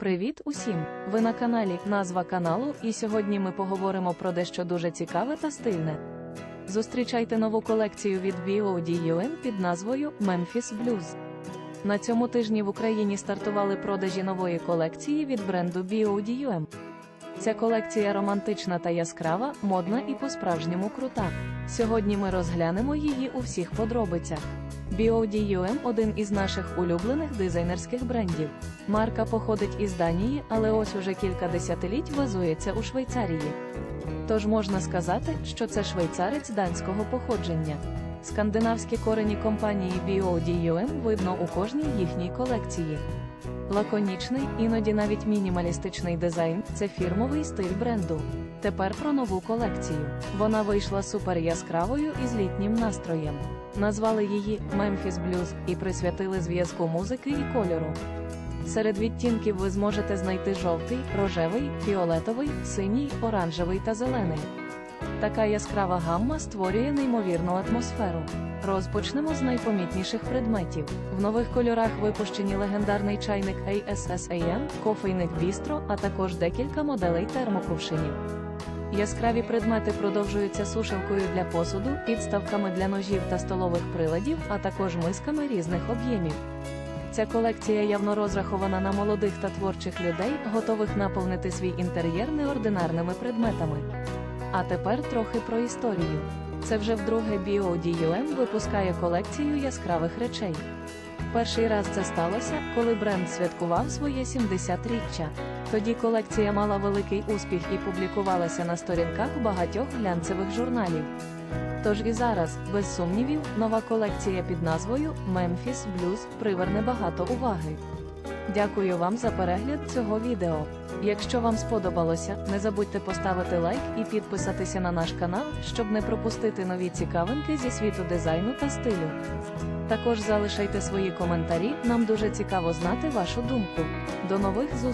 Привіт усім! Ви на каналі Назва каналу, і сьогодні ми поговоримо про дещо дуже цікаве та стильне. Зустрічайте нову колекцію від BOD під назвою Memphis Blues. На цьому тижні в Україні стартували продажі нової колекції від бренду BOD Ця колекція романтична та яскрава, модна і по-справжньому крута. Сьогодні ми розглянемо її у всіх подробицях. BOD один із наших улюблених дизайнерських брендів. Марка походить із Данії, але ось уже кілька десятиліть базується у Швейцарії. Тож можна сказати, що це швейцарець данського походження. Скандинавські корені компанії BOD видно у кожній їхній колекції. Лаконічний, іноді навіть мінімалістичний дизайн це фірмовий стиль бренду. Тепер про нову колекцію. Вона вийшла супер яскравою і з літнім настроєм. Назвали її Memphis Blues і присвятили зв'язку музики і кольору. Серед відтінків ви зможете знайти жовтий, рожевий, фіолетовий, синій, оранжевий та зелений. Така яскрава гамма створює неймовірну атмосферу. Розпочнемо з найпомітніших предметів. В нових кольорах випущені легендарний чайник ASSAM, кофейник Bistro, а також декілька моделей термокувшинів. Яскраві предмети продовжуються сушилкою для посуду, підставками для ножів та столових приладів, а також мисками різних об'ємів. Ця колекція явно розрахована на молодих та творчих людей, готових наповнити свій інтер'єр неординарними предметами. А тепер трохи про історію. Це вже вдруге BOD випускає колекцію яскравих речей. Перший раз це сталося, коли бренд святкував своє 70-річчя. Тоді колекція мала великий успіх і публікувалася на сторінках багатьох глянцевих журналів. Тож і зараз, без сумнівів, нова колекція під назвою Memphis Blues приверне багато уваги. Дякую вам за перегляд цього відео. Якщо вам сподобалося, не забудьте поставити лайк і підписатися на наш канал, щоб не пропустити нові цікавинки зі світу дизайну та стилю. Також залишайте свої коментарі, нам дуже цікаво знати вашу думку. До нових зустрічей!